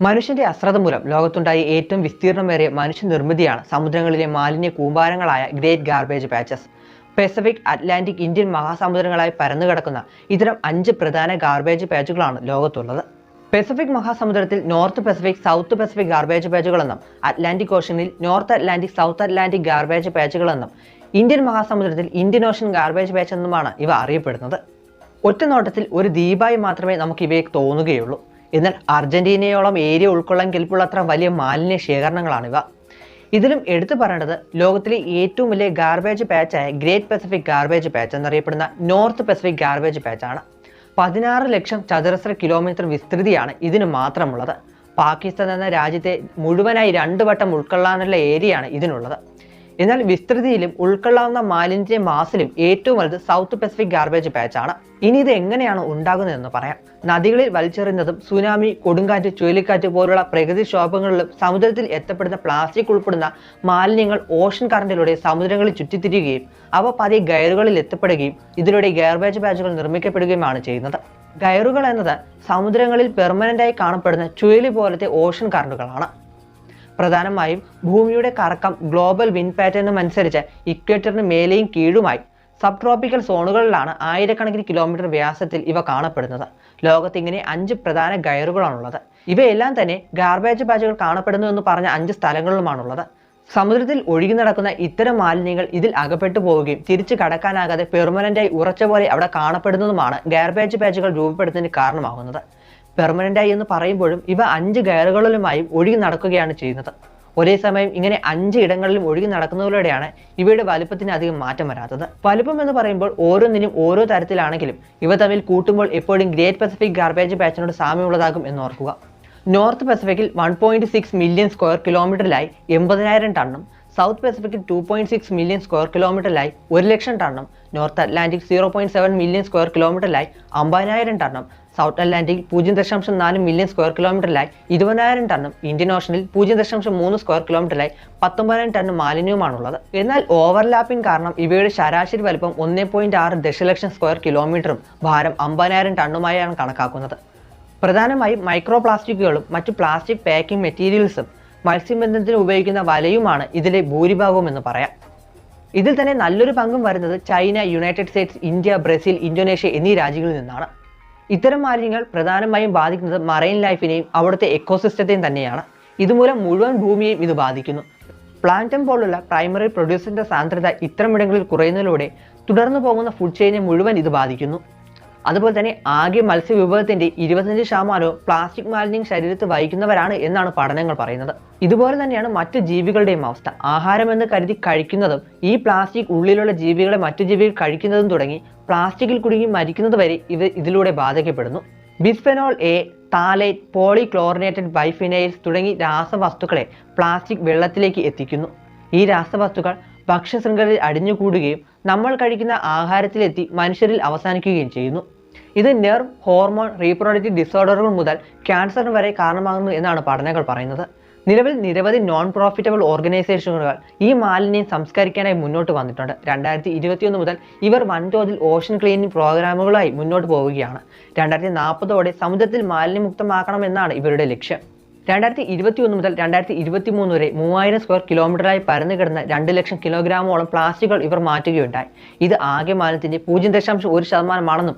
മനുഷ്യന്റെ അശ്രദ്ധ മൂലം ലോകത്തുണ്ടായ ഏറ്റവും വിസ്തീർണമേറിയ മനുഷ്യനിർമ്മിതിയാണ് സമുദ്രങ്ങളിലെ മാലിന്യ കൂമ്പാരങ്ങളായ great garbage patches. Pacific Atlantic Indian മഹാസമുദ്രങ്ങളായി പരന്നുകിടക്കുന്ന ഇത്തരം അഞ്ച് പ്രധാന ഗാർബേജ് പാച്ചുകളാണ് ലോകത്തുള്ളത്. Pacific മഹാസമുദ്രത്തിൽ north Pacific south Pacific garbage പാച്ചുകളെന്നും Atlantic ഓഷനിൽ north Atlantic south Atlantic garbage പാച്ചുകളെന്നും Indian മഹാസമുദ്രത്തിൽ ഇന്ത്യൻ ഓഷൻ ഗാർബേജ് പാച്ച് എന്നുമാണ് ഇവ അറിയപ്പെടുന്നത്. ഒറ്റ നോട്ടത്തിൽ ഒരു ദ്വീപായി മാത്രമേ നമുക്ക് ഇവയെ തോന്നുകയുള്ളൂ. എന്നാൽ അർജന്റീനയോളം ഏരിയ ഉൾക്കൊള്ളാൻ കെൽപ്പുള്ളത്ര വലിയ മാലിന്യ ശേഖരണങ്ങളാണിവ ഇതിലും എടുത്തു പറയേണ്ടത് ലോകത്തിലെ ഏറ്റവും വലിയ ഗാർബേജ് പാച്ചായ ഗ്രേറ്റ് പസഫിക് ഗാർബേജ് പാച്ച് എന്നറിയപ്പെടുന്ന നോർത്ത് പസഫിക് ഗാർബേജ് പാച്ചാണ് പതിനാറ് ലക്ഷം ചതുരശ്ര കിലോമീറ്റർ വിസ്തൃതിയാണ് ഇതിന് മാത്രമുള്ളത്. പാകിസ്ഥാൻ എന്ന രാജ്യത്തെ മുഴുവനായി രണ്ട് വട്ടം ഉൾക്കൊള്ളാനുള്ള ഏരിയയാണ് ഇതിനുള്ളത്. എന്നാൽ വിസ്തൃതിയിലും ഉൾക്കൊള്ളാവുന്ന മാലിന്യ മാസിലും ഏറ്റവും വലുത് സൗത്ത് പസഫിക് ഗാർബേജ് പാച്ച് ആണ്. ഇനി ഇത് എങ്ങനെയാണ് ഉണ്ടാകുന്നതെന്ന് പറയാം. നദികളിൽ വലിച്ചെറിയുന്നതും സുനാമി കൊടുങ്കാറ്റ് ചുഴലിക്കാറ്റ് പോലുള്ള പ്രകൃതി ക്ഷോഭങ്ങളിലും സമുദ്രത്തിൽ എത്തപ്പെടുന്ന പ്ലാസ്റ്റിക് ഉൾപ്പെടുന്ന മാലിന്യങ്ങൾ ഓഷൻ കറണ്ടിലൂടെ സമുദ്രങ്ങളിൽ ചുറ്റിത്തിരിയുകയും അവ പതിയെ ഗയറുകളിൽ എത്തപ്പെടുകയും ഇതിലൂടെ ഗാർബേജ് പാച്ചുകൾ നിർമ്മിക്കപ്പെടുകയുമാണ് ചെയ്യുന്നത്. ഗയറുകൾ എന്നത് സമുദ്രങ്ങളിൽ പെർമനന്റായി കാണപ്പെടുന്ന ചുഴലി പോലത്തെ ഓഷൻ കറണ്ടുകളാണ് പ്രധാനമായും ഭൂമിയുടെ കറക്കം ഗ്ലോബൽ വിൻ പാറ്റേണും അനുസരിച്ച് ഇക്വേറ്ററിന് മേലെയും കീഴുമായി സബ് ട്രോപ്പിക്കൽ സോണുകളിലാണ് ആയിരക്കണക്കിന് കിലോമീറ്റർ വ്യാസത്തിൽ ഇവ കാണപ്പെടുന്നത്. ലോകത്ത് ഇങ്ങനെ അഞ്ച് പ്രധാന ഗയറുകളാണുള്ളത്. ഇവയെല്ലാം തന്നെ ഗാർബേജ് പാച്ചുകൾ കാണപ്പെടുന്നു എന്ന് പറഞ്ഞ അഞ്ച് സ്ഥലങ്ങളിലുമാണുള്ളത്. സമുദ്രത്തിൽ ഒഴുകി നടക്കുന്ന ഇത്തരം മാലിന്യങ്ങൾ ഇതിൽ അകപ്പെട്ടു പോവുകയും തിരിച്ചു കടക്കാനാകാതെ പെർമനന്റായി ഉറച്ച പോലെ അവിടെ കാണപ്പെടുന്നതുമാണ് ഗാർബേജ് പാച്ചുകൾ രൂപപ്പെടുന്നതിന് കാരണമാകുന്നത്. പെർമനന്റായി എന്ന് പറയുമ്പോഴും ഇവ അഞ്ച് ഗയറുകളിലുമായും ഒഴുകി നടക്കുകയാണ് ചെയ്യുന്നത്. ഒരേ സമയം ഇങ്ങനെ അഞ്ച് ഇടങ്ങളിലും ഒഴുകി നടക്കുന്നതിലൂടെയാണ് ഇവയുടെ വലുപ്പത്തിന് അധികം മാറ്റം വരാത്തത്. വലുപ്പം എന്ന് പറയുമ്പോൾ ഓരോന്നിനും ഓരോ തരത്തിലാണെങ്കിലും ഇവ തമ്മിൽ കൂട്ടുമ്പോൾ എപ്പോഴും ഗ്രേറ്റ് പസഫിക് ഗാർബേജ് പാച്ചിനോട് സാമ്യമുള്ളതാകും എന്ന് ഓർക്കുക north പസഫിക്കിൽ one point six million square കിലോമീറ്ററിലായി എൺപതിനായിരം ടണ്ണും south പസഫിക്കിൽ two point six million square കിലോമീറ്ററിലായി ഒരു ലക്ഷം ടണ്ണും north Atlantic zero point seven million square കിലോമീറ്ററിലായി അമ്പതിനായിരം ടണ്ണും സൗത്ത് അറ്റ്ലാന്റിക് പൂജ്യം ദശാംശം നാല് മില്യൺ സ്ക്വയർ കിലോമീറ്ററിലായി ഇരുപതിനായിരം ടണ്ണും ഇന്ത്യൻ ഓഷനിൽ പൂജ്യം ദശാംശം മൂന്ന് സ്ക്വയർ കിലോമീറ്ററിലായി പത്തൊമ്പതിനായിരം ടൺ മാലിന്യവുമാണുള്ളത്. എന്നാൽ ഓവർലാപ്പിംഗ് കാരണം ഇവയുടെ ശരാശരി വലുപ്പം ഒന്നേ പോയിന്റ് ആറ് ദശലക്ഷം സ്ക്വയർ കിലോമീറ്ററും ഭാരം അമ്പതിനായിരം ടണ്ണുമായാണ് കണക്കാക്കുന്നത്. പ്രധാനമായും മൈക്രോ പ്ലാസ്റ്റിക്കുകളും മറ്റ് പ്ലാസ്റ്റിക് പാക്കിംഗ് മെറ്റീരിയൽസും മത്സ്യബന്ധനത്തിന് ഉപയോഗിക്കുന്ന വലയുമാണ് ഇതിലെ ഭൂരിഭാഗവും എന്ന് പറയാം. ഇതിൽ തന്നെ നല്ലൊരു പങ്കും വരുന്നത് China United States India Brazil Indonesia എന്നീ രാജ്യങ്ങളിൽ നിന്നാണ്. ഇത്തരം മാലിന്യങ്ങൾ പ്രധാനമായും ബാധിക്കുന്നത് മറൈൻ ലൈഫിനെയും അവിടുത്തെ എക്കോസിസ്റ്റത്തെയും തന്നെയാണ്. ഇതുമൂലം മുഴുവൻ ഭൂമിയെയും ഇത് ബാധിക്കുന്നു. പ്ലാന്റം പോലുള്ള പ്രൈമറി പ്രൊഡ്യൂസറിന്റെ സാന്ദ്രത ഇത്തരമിടങ്ങളിൽ കുറയുന്നതിലൂടെ തുടർന്നു പോകുന്ന ഫുഡ് ചെയിനെ മുഴുവൻ ഇത് ബാധിക്കുന്നു. അതുപോലെ തന്നെ ആകെ മത്സ്യവിഭവത്തിന്റെ ഇരുപത്തഞ്ച് ശതമാനവും പ്ലാസ്റ്റിക് മാലിന്യം ശരീരത്തിൽ വഹിക്കുന്നവരാണ് എന്നാണ് പഠനങ്ങൾ പറയുന്നത്. ഇതുപോലെ തന്നെയാണ് മറ്റു ജീവികളുടെയും അവസ്ഥ. ആഹാരമെന്ന് കരുതി കഴിക്കുന്നതും ഈ പ്ലാസ്റ്റിക് ഉള്ളിലുള്ള ജീവികളെ മറ്റു ജീവികൾ കഴിക്കുന്നതും തുടങ്ങി പ്ലാസ്റ്റിക്കിൽ കുടുങ്ങി മരിക്കുന്നത് വരെ ഇവ ഇതിലൂടെ ബാധിക്കപ്പെടുന്നു bisphenol A phthalate polychlorinated biphenyls തുടങ്ങി രാസവസ്തുക്കളെ പ്ലാസ്റ്റിക് വെള്ളത്തിലേക്ക് എത്തിക്കുന്നു. ഈ രാസവസ്തുക്കൾ ഭക്ഷ്യശൃംഖലയിൽ അടിഞ്ഞുകൂടുകയും നമ്മൾ കഴിക്കുന്ന ആഹാരത്തിലെത്തി മനുഷ്യരിൽ അവസാനിക്കുകയും ചെയ്യുന്നു. ഇത് നെർവ് ഹോർമോൺ റീപ്രൊഡക്റ്റീവ് ഡിസോർഡറുകൾ മുതൽ ക്യാൻസറിന് വരെ കാരണമാകുന്നു എന്നാണ് പഠനങ്ങൾ പറയുന്നത്. നിലവിൽ നിരവധി നോൺ പ്രോഫിറ്റബിൾ ഓർഗനൈസേഷനുകൾ ഈ മാലിന്യം സംസ്കരിക്കാനായി മുന്നോട്ട് വന്നിട്ടുണ്ട്. രണ്ടായിരത്തി ഇരുപത്തിയൊന്ന് മുതൽ ഇവർ വൻതോതിൽ ഓഷൻ ക്ലീനിങ് പ്രോഗ്രാമുകളായി മുന്നോട്ട് പോവുകയാണ്. രണ്ടായിരത്തി നാൽപ്പതോടെ സമുദ്രത്തിൽ മാലിന്യമുക്തമാക്കണമെന്നാണ് ഇവരുടെ ലക്ഷ്യം. രണ്ടായിരത്തി ഇരുപത്തി ഒന്ന് മുതൽ രണ്ടായിരത്തി ഇരുപത്തി മൂന്ന് വരെ മൂവായിരം സ്ക്വയർ കിലോമീറ്ററായി പരന്നു കിടന്ന രണ്ട് ലക്ഷം കിലോഗ്രാമോളം പ്ലാസ്റ്റിക്കുകൾ ഇവർ മാറ്റുകയുണ്ടായി. ഇത് ആകെ മാലിന്യത്തിന്റെ പൂജ്യം ദശാംശം ഒരു ശതമാനമാണെന്നും